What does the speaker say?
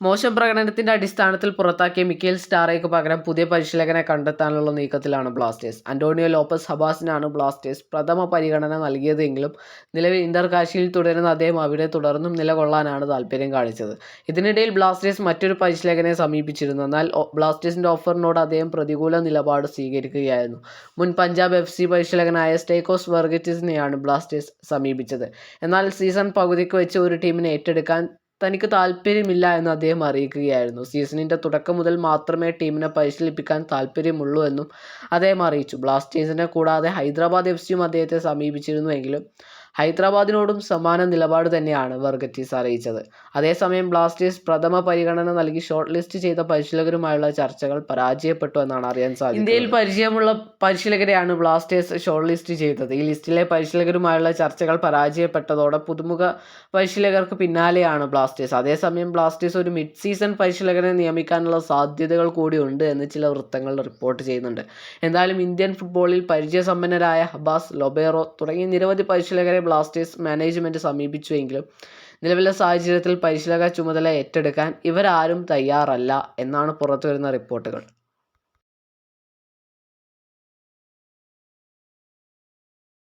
മോശം പ്രകടനത്തിന്റെ അടിസ്ഥാനത്തിൽ പുറത്താക്കിയ മിക്കേൽ സ്റ്റാറേക്ക് പകരം പുതിയ പരിശീലകനെ കണ്ടെത്താനുള്ള നീക്കത്തിലാണ് ബ്ലാസ്റ്റേഴ്സ്. അന്റോണിയോ ലോപ്പസ് ഹബാസിനാണ് ബ്ലാസ്റ്റേഴ്സ് പ്രഥമ പരിഗണന നൽകിയതെങ്കിലും നിലവിൽ ഇന്റർ കാശിയിൽ തുടരുന്ന അദ്ദേഹം അവിടെ തുടർന്നും നിലകൊള്ളാനാണ് താല്പര്യം കാണിച്ചത്. ഇതിനിടയിൽ ബ്ലാസ്റ്റേഴ്സ് മറ്റൊരു പരിശീലകനെ സമീപിച്ചിരുന്നു. എന്നാൽ ബ്ലാസ്റ്റേഴ്സിന്റെ ഓഫറിനോട് അദ്ദേഹം പ്രതികൂല നിലപാട് സ്വീകരിക്കുകയായിരുന്നു. മുൻ പഞ്ചാബ് എഫ് സി പരിശീലകനായ സ്റ്റേക്കോസ് വെർഗറ്റിസിനെയാണ് ബ്ലാസ്റ്റേഴ്സ് സമീപിച്ചത്. എന്നാൽ സീസൺ പകുതിക്ക് വെച്ച് ഒരു ടീമിനെ ഏറ്റെടുക്കാൻ തനിക്ക് താല്പര്യമില്ല എന്ന് അദ്ദേഹം അറിയിക്കുകയായിരുന്നു. സീസണിന്റെ തുടക്കം മുതൽ മാത്രമേ ടീമിനെ പരിശീലിപ്പിക്കാൻ താല്പര്യമുള്ളൂ എന്നും അദ്ദേഹം അറിയിച്ചു. ബ്ലാസ്റ്റേഴ്സിനെ കൂടാതെ ഹൈദരാബാദ് എഫ് സിയും അദ്ദേഹത്തെ സമീപിച്ചിരുന്നുവെങ്കിലും ഹൈദരാബാദിനോടും സമാന നിലപാട് തന്നെയാണ് വെർഗറ്റീസ് അറിയിച്ചത്. അതേസമയം ബ്ലാസ്റ്റേഴ്സ് പ്രഥമ പരിഗണന നൽകി ഷോർട്ട് ലിസ്റ്റ് ചെയ്ത പരിശീലകരുമായുള്ള ചർച്ചകൾ പരാജയപ്പെട്ടു എന്നാണ് അറിയാൻ സാധിക്കുന്നത്. ഇന്ത്യയിൽ പരിചയമുള്ള പരിശീലകരെയാണ് ബ്ലാസ്റ്റേഴ്സ് ഷോർട്ട് ലിസ്റ്റ് ചെയ്തത്. ഈ ലിസ്റ്റിലെ പരിശീലകരുമായുള്ള ചർച്ചകൾ പരാജയപ്പെട്ടതോടെ പുതുമുഖ പരിശീലകർക്ക് പിന്നാലെയാണ് ബ്ലാസ്റ്റേഴ്സ്. അതേസമയം ബ്ലാസ്റ്റേഴ്സ് ഒരു മിഡ് സീസൺ പരിശീലകനെ നിയമിക്കാനുള്ള സാധ്യതകൾ കൂടിയുണ്ട് എന്ന് ചില വൃത്തങ്ങൾ റിപ്പോർട്ട് ചെയ്യുന്നുണ്ട്. എന്തായാലും ഇന്ത്യൻ ഫുട്ബോളിൽ പരിചയസമ്പന്നരായ ഹബാസ് ലൊബേറോ തുടങ്ങിയ നിരവധി പരിശീലകരെ ബ്ലാസ്റ്റേഴ്സ് മാനേജ്മെന്റ് സമീപിച്ചുവെങ്കിലും നിലവിലെ സാഹചര്യത്തിൽ പരിശീലക ചുമതല ഏറ്റെടുക്കാൻ ഇവരാരും തയ്യാറല്ല എന്നാണ് പുറത്തുവരുന്ന റിപ്പോർട്ടുകൾ.